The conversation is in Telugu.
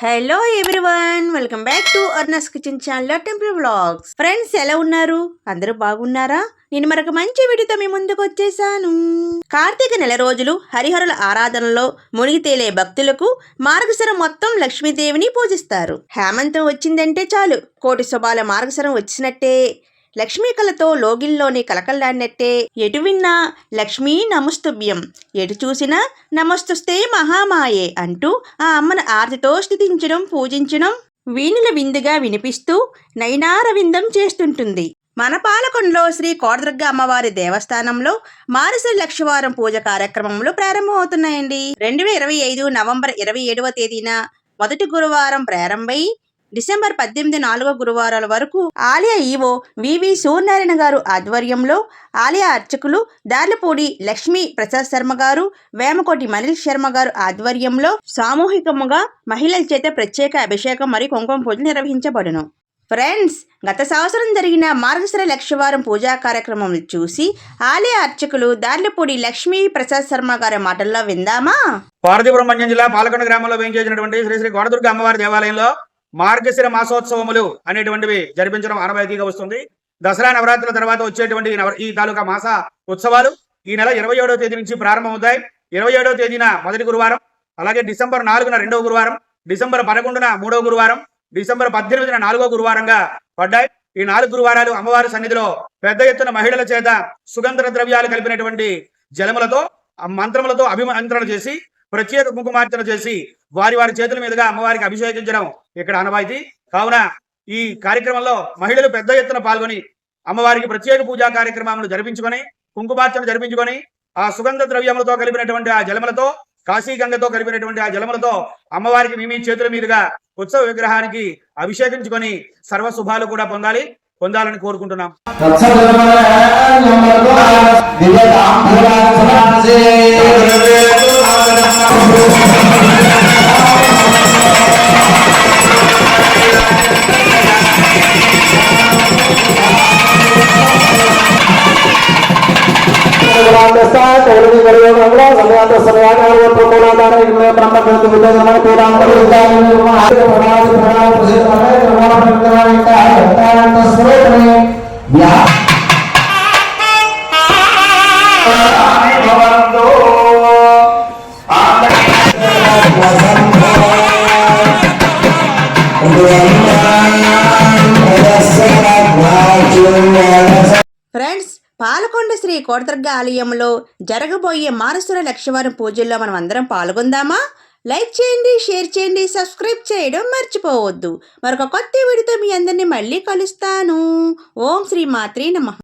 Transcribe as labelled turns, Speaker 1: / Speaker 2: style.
Speaker 1: Hello everyone welcome back to అర్నస్ kitchen channel temple vlogs friends ఎలా ఉన్నారు? అందరూ బాగున్నారా? నేను మరొక మంచి వీడియోతో మీ ముందుకు వచ్చేసాను. కార్తీక నెల రోజులు హరిహరుల ఆరాధనలో మునిగి తేలే భక్తులకు మార్గశరం మొత్తం లక్ష్మీదేవిని పూజిస్తారు. హేమంతం వచ్చిందంటే చాలు. కోటి శుభాల మార్గశరం వచ్చినట్టే. లక్ష్మీ కళతో లోగిల్లోని కలకల్లాడినట్టే ఎటు విన్నా లక్ష్మీ నమస్తుభ్యం ఎటు చూసినా నమస్తుస్తే మహామాయే అంటూ ఆ అమ్మను ఆర్తితో స్థుతించడం పూజించడం వీణుల విందుగా వినిపిస్తూ నయనారవిందం చేస్తుంటుంది. మన పాలకొండలో శ్రీ కోడదుర్గ అమ్మవారి దేవస్థానంలో మానస లక్షవారం పూజ కార్యక్రమంలో ప్రారంభమవుతున్నాయండి. రెండు వేల ఇరవై ఐదు నవంబర్ ఇరవై ఏడవ తేదీన మొదటి గురువారం ప్రారంభమై డిసెంబర్ పద్దెనిమిది నాలుగో గురువారాల వరకు ఆలయ ఈవో వివి సూర్యనారాయణ గారు ఆధ్వర్యంలో ఆలయ అర్చకులు దార్లపూడి లక్ష్మీ ప్రసాద్ శర్మ గారు వేమకోటి మనిల్ శర్మ గారు ఆధ్వర్యంలో సామూహికముగా మహిళల చేత ప్రత్యేక అభిషేకం మరియు కుంకుమ పూజలు నిర్వహించబడును. ఫ్రెండ్స్ గత సంవత్సరం జరిగిన మార్గశ్ర లక్షవారం పూజా కార్యక్రమం చూసి ఆలయ అర్చకులు దార్లపూడి లక్ష్మీ ప్రసాద్ శర్మ గారి మాటల్లో విందామా?
Speaker 2: పార్వతీపురం జిల్లా పాలకొండ గ్రామంలో వేయించేసినటువంటి శ్రీ శ్రీ కోటదుర్గ అమ్మవారి దేవాలయంలో మార్గశిర మాసోత్సవములు అనేటువంటివి జరిపించడం ఆనవాయితీగా వస్తుంది. దసరా నవరాత్రుల తర్వాత వచ్చేటువంటి ఈ తాలూకా మాస ఉత్సవాలు ఈ నెల ఇరవై ఏడవ తేదీ నుంచి ప్రారంభమవుతాయి. ఇరవై ఏడవ తేదీన మొదటి గురువారం అలాగే డిసెంబర్ నాలుగున రెండవ గురువారం డిసెంబర్ పదకొండున మూడవ గురువారం డిసెంబర్ పద్దెనిమిదిన నాలుగో గురువారంగా పడ్డాయి. ఈ నాలుగు గురువారాలు అమ్మవారి సన్నిధిలో పెద్ద ఎత్తున మహిళల చేత సుగంధ ద్రవ్యాలు కలిపినటువంటి జలములతో మంత్రములతో అభిమంత్రణ చేసి ప్రత్యేక కుంకుమార్చన చేసి వారి వారి చేతుల మీదుగా అమ్మవారికి అభిషేకించడం ఇక్కడ ఆనవాయితీ. కావున ఈ కార్యక్రమంలో మహిళలు పెద్ద ఎత్తున పాల్గొని అమ్మవారికి ప్రత్యేక పూజా కార్యక్రమాలను జరిపించుకొని కుంకుమార్చన జరిపించుకొని ఆ సుగంధ ద్రవ్యములతో కలిపినటువంటి ఆ జలములతో కాశీగంగతో కలిపినటువంటి ఆ జలములతో అమ్మవారికి మీ మీ చేతుల మీదుగా ఉత్సవ విగ్రహానికి అభిషేకించుకొని సర్వ శుభాలు కూడా పొందాలి పొందాలని కోరుకుంటున్నాం.
Speaker 3: Yeah.
Speaker 1: ఫ్రెండ్స్ పాలకొండ శ్రీ కోటదుర్గ ఆలయంలో జరగబోయే మానసుర లక్షవారం పూజల్లో మనం అందరం పాల్గొందామా? లైక్ చేయండి షేర్ చేయండి సబ్స్క్రైబ్ చేయడం మర్చిపోవద్దు. మరొక కొత్త వీడితో మీ అందరినీ మళ్ళీ కలుస్తాను. ఓం శ్రీ మాత్రే నమః.